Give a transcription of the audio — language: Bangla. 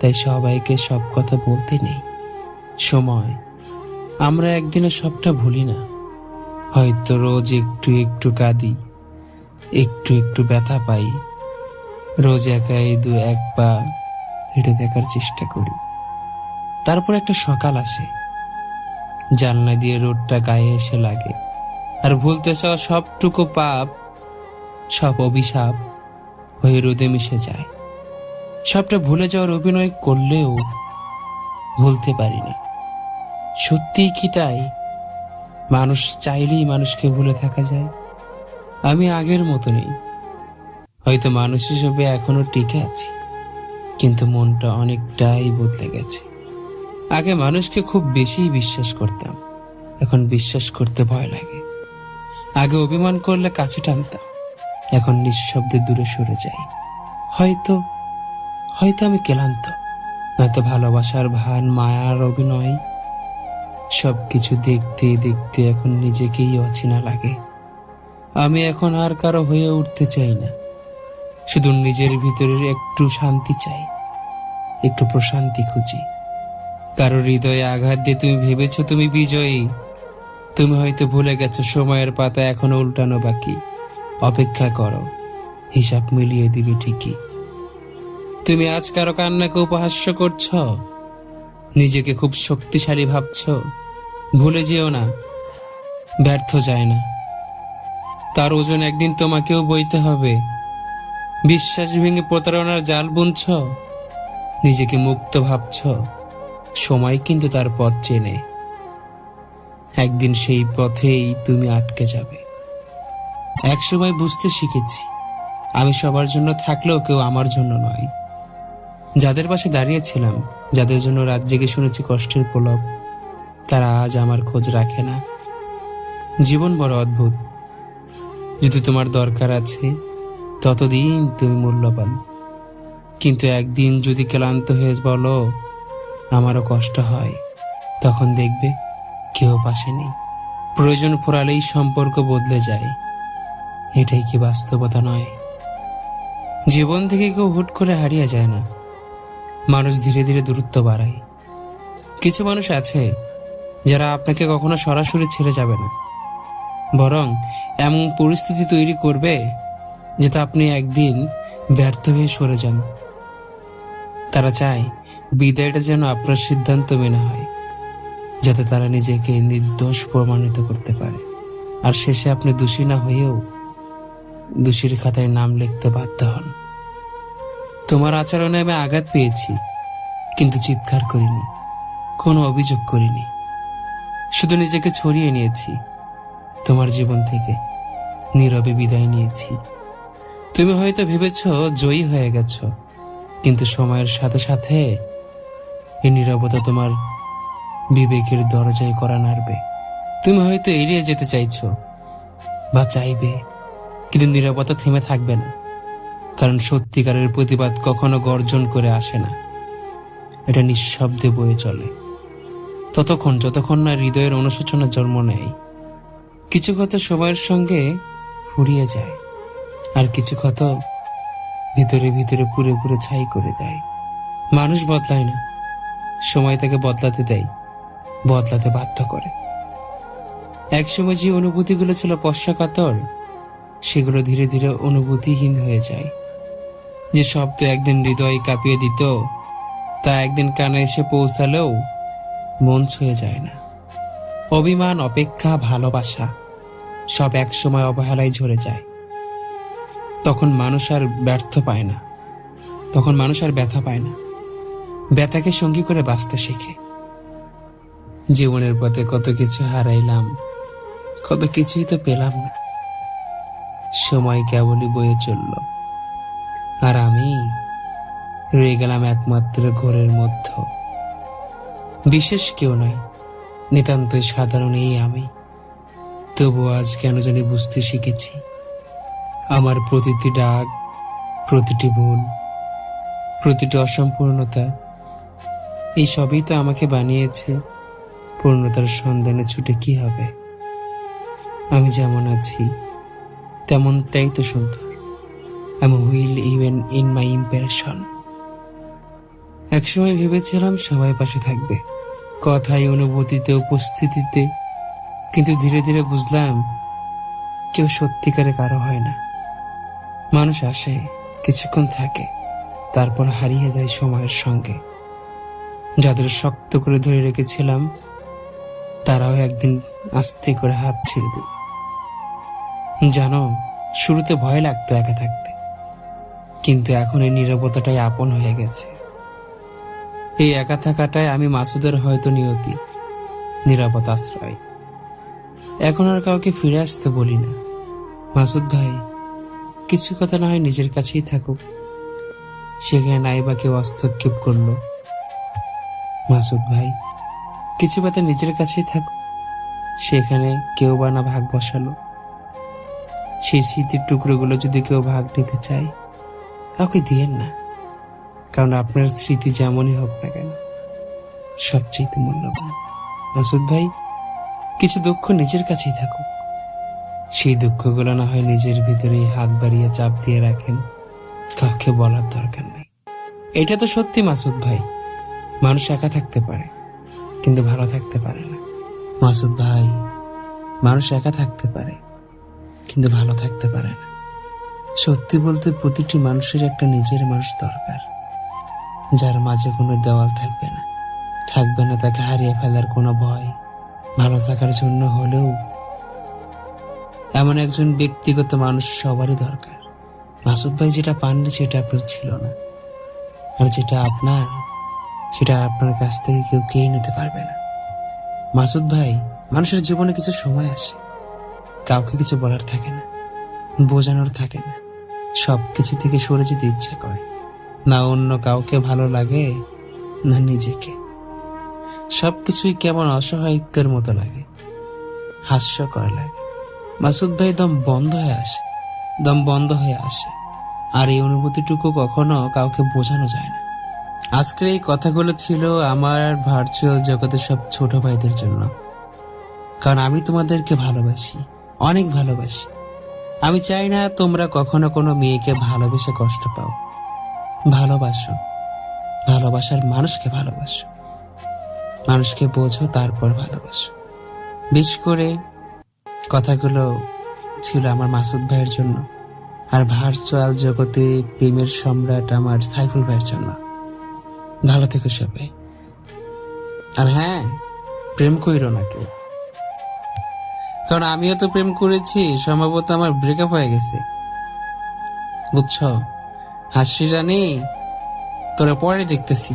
তাই সবাইকে সব কথা বলতে নেই। সময়, আমরা একদিনে সবটা ভুলি না। হয়তো রোজ একটু একটু কাঁদি, একটু একটু ব্যথা পাই। রোজ একাই দু এক পা হেঁটে দেখার চেষ্টা করি। তারপর একটা সকাল আসে। জানলা দিয়ে রোডটা গায়ে এসে লাগে। আর ভুলতে চাওয়া সবটুকু পাপ, সব অভিশাপ হয়ে রোদে মিশে যায়। সবটা ভুলে যাওয়ার অভিনয় করলেও ভুলতে পারি না সত্যিই কি তাই? মানুষ চাইলেই মানুষকে ভুলে থাকা যায়। আমি আগের মতো নেই হয়তো মানুষ হিসেবে এখনও টিকে আছি, কিন্তু মনটা অনেকটাই বদলে গেছে। আগে মানুষকে খুব বেশি বিশ্বাস করতাম, এখন বিশ্বাস করতে ভয় লাগে। আগে অভিমান করলে কাছে টানতাম, এখন নিঃশব্দে দূরে সরে যাই। হয়তো হয়তো আমি ক্লান্ত, নয়তো ভালোবাসার ভান, মায়ার অভিনয়। সব কিছু দেখতে দেখতে এখন নিজেকেই অচেনা লাগে। আমি এখন আর কারও হয়ে উঠতে চাই না। শুধু নিজের ভিতরের একটু শান্তি চাই, একটু প্রশান্তি খুঁজি। কারও হৃদয়ে আঘাত দিয়ে তুমি ভেবেছো তুমি বিজয়ী। তুমি হয়তো ভুলে গেছো সময়ের পাতা এখনও উল্টানো বাকি। অপেক্ষা করো, হিসাব মিলিয়ে দিবে ঠিকই। তুমি আজ কারও কান্নাকে উপহাস্য করছ? নিজেকে খুব শক্তিশালী ভাবছ? ভুলে যেও না, ব্যর্থ যায় না। তার ওজন একদিন তোমাকেও বইতে হবে। বিশ্বাস ভেঙে প্রতারণার জাল বুনছ? নিজেকে মুক্ত ভাবছ? সময় কিন্তু তার পথ চেনে। একদিন সেই পথেই তুমি আটকে যাবে। একসময় বুঝতে শিখেছি, আমি সবার জন্য থাকলেও কেউ আমার জন্য নয়। যাদের পাশে দাঁড়িয়েছিলাম যাদের জন্য রাত জেগে শুনেছি কষ্টের প্রলব তারা আজ আমার খোঁজ রাখে না। জীবন বড় অদ্ভুত। যদি তোমার দরকার আছে, ততদিন তুমি মূল্যবান। কিন্তু একদিন যদি ক্লান্ত হয়ে বলো, আমারও কষ্ট হয়, তখন দেখবে কেউ পাশে নেই। প্রয়োজন ফুরালেই সম্পর্ক বদলে যায়। এটাই কি বাস্তবতা নয়? জীবন থেকে কেউ হুট করে হারিয়ে যায় না। মানুষ ধীরে ধীরে দূরত্ব বাড়ায়। কিছু মানুষ আছে যারা আপনাকে কখনো সরাসরি ছেড়ে যাবে না। বরং এমন পরিস্থিতি তৈরি করবে যেটা আপনি একদিন ব্যর্থ হয়ে সরে যান। তারা চায় বিদায়টা যেন আপনার সিদ্ধান্ত মেনে হয়, যাতে তারা নিজেকে নির্দোষ প্রমাণিত করতে পারে। আর শেষে আপনি দোষী না হয়েও দোষীর খাতায় নাম লিখতে বাধ্য হন। তোমার আচরণে আমি আঘাত পেয়েছি, কিন্তু চিৎকার করিনি, কোনো অভিযোগ করিনি। শুধু নিজেকে ছড়িয়ে নিয়েছি, তোমার জীবন থেকে নীরবে বিদায় নিয়েছি। তুমি হয়তো ভেবেছ জয়ী হয়ে গেছ, কিন্তু সময়ের সাথে সাথে এই নীরবতা তোমার বিবেকের দরজায় করা নাড়বে। তুমি হয়তো এড়িয়ে যেতে চাইছ বা চাইবে, কিন্তু নীরবতা থেমে থাকবে না। কারণ সত্যিকারের প্রতিবাদ কখনো গর্জন করে আসে না। এটা নিঃশব্দে বয়ে চলে। ততক্ষণ, যতক্ষণ না হৃদয়ের অনুশোচনা জন্ম নেয়, কিছু কথা সময়ের সঙ্গে ফুরিয়ে যায়, আর কিছু কথা ভিতরে ভিতরে পুরে পুরে ছাই করে যায়। মানুষ বদলায় না। সময় তাকে বদলাতে দেয়, বদলাতে বাধ্য করে। একসময় যে অনুভূতিগুলো ছিল পশ্চাকাতর সেগুলো ধীরে ধীরে অনুভূতিহীন হয়ে যায়। যে শব্দ একদিন হৃদয় কাঁপিয়ে দিত, তা একদিন কানে এসে পৌঁছালেও মন ছুঁয়ে যায় না। অভিমান, অপেক্ষা, ভালোবাসা সব একসময় অবহেলায় ঝরে যায়। তখন মানুষ আর ব্যর্থ পায় না। তখন মানুষ আর ব্যথা পায় না। ব্যথাকে সঙ্গী করে বাঁচতে শেখে। জীবনের পথে কত কিছু হারাইলাম, কত কিছুই তো পেলাম না। সময় কেবলই বয়ে চলল। আর আমি রয়ে গেলাম একমাত্র ঘোরের মধ্য। বিশেষ কেউ নয়, নিতান্তই সাধারণ এই আমি। তবু আজ কেন জানি বুঝতে শিখেছি, আমার প্রতিটি ডাক, প্রতিটি ভুল প্রতিটি অসম্পূর্ণতা, এই সবই তো আমাকে বানিয়েছে। পূর্ণতার সন্ধানে ছুটে কি হবে? আমি যেমন আছি, তেমনটাই তো সুন্দর। আমি will even in my impression একসময় ভেবেছিলাম সবাই পাশে থাকবে, কথায় অনুভূতিতে, উপস্থিতিতে, কিন্তু ধীরে ধীরে বুঝলাম কেউ সত্যিকারে কারও হয় না। মানুষ আসে, কিছুক্ষণ থাকে, তারপর হারিয়ে যায় সময়ের সঙ্গে। যাদের শক্ত করে ধরে রেখেছিলাম, তারাও একদিন আস্তে করে হাত ছেড়ে দিল। জানো, শুরুতে ভয় লাগতো একা থাকতে। কিন্তু এখন এই নিরবতাটাই আপন হয়ে গেছে। এই একা থাকাটাই আমি মাসুদের হয়তো নিয়তি, নিরাপদ আশ্রয়। এখন আর কাউকে ফিরে আসতে বলি না। মাসুদ ভাই, কিছু কথা না হয় নিজের কাছেই থাকুক। সেখানে নাই বা কেউ হস্তক্ষেপ করল। মাসুদ ভাই, কিছু কথা নিজের কাছেই থাকুক। সেখানে কেউ বা না ভাগ বসালো। সেই স্মৃতির টুকরোগুলো যদি কেউ ভাগ নিতে চায় কাউকে দিয়েন না। কারণ আপনার স্মৃতি যেমনই হোক না কেন সবচেয়ে মূল্যবান। মাসুদ ভাই, কিছু দুঃখ নিজের কাছেই থাকুক। সেই দুঃখগুলো না হয় নিজের ভিতরেই হাত বাড়িয়ে চাপ দিয়ে রাখেন। কাউকে বলার দরকার নেই। এটা তো সত্যি মাসুদ ভাই। মানুষ একা থাকতে পারে, কিন্তু ভালো থাকতে পারে না। মাসুদ ভাই, মানুষ একা থাকতে পারে, কিন্তু ভালো থাকতে পারে না। সত্যি বলতে প্রতিটি মানুষের একটা নিজের মানুষ দরকার, যার মাঝে কোনো দেওয়াল থাকবে না। থাকবে না তাকে হারিয়ে ফেলার কোনো ভয়, ভালো থাকার জন্য হলেও। এমন একজন ব্যক্তিগত মানুষ সবারই দরকার। মাসুদ ভাই যেটা পাননি সেটা আপনার ছিল না। আর যেটা আপনার, সেটা আপনার কাছ থেকে কেউ কেড়ে নিতে পারবে না। মাসুদ ভাই, মানুষের জীবনে কিছু সময় আসে। কাউকে কিছু বলার থাকে না, বোঝানোর থাকে না। সব কিছু থেকে সরে যেতে ইচ্ছা করে। না অন্য কাউকে ভালো লাগে, না নিজেকে। সব কিছুই কেমন অসহায়িকের মতো লাগে হাস্য হাস্যকর লাগে। মাসুদ ভাই দম বন্ধ হয়ে আসে, দম বন্ধ হয়ে আসে। আর এই অনুভূতিটুকু কখনো কাউকে বোঝানো যায় না। আজকের এই কথাগুলো ছিল আমার ভার্চুয়াল জগতের সব ছোট ভাইদের জন্য। কারণ আমি তোমাদেরকে ভালোবাসি, অনেক ভালোবাসি। আমি চাই না তোমরা কখনো কোনো মেয়েকে ভালোবেসে কষ্ট পাও। ভালোবাসো। ভালোবাসার মানুষকে ভালোবাসো। মানুষকে বোঝো, তারপর ভালোবাসো। বিশেষ করে কথাগুলো ছিল আমার মাসুদ ভাইয়ের জন্য আর ভার্চুয়াল জগতে প্রেমের সম্রাট আমার সাইফুল ভাইয়ের জন্য। ভালো থেকো সবাই। আর হ্যাঁ প্রেম কইরো না কেউ। কারণ আমিও তো প্রেম করেছি, সম্ভবত আমার ব্রেকআপ হয়ে গেছে। বুঝছ? হাসি রানী, তোরা পরে দেখতেছি।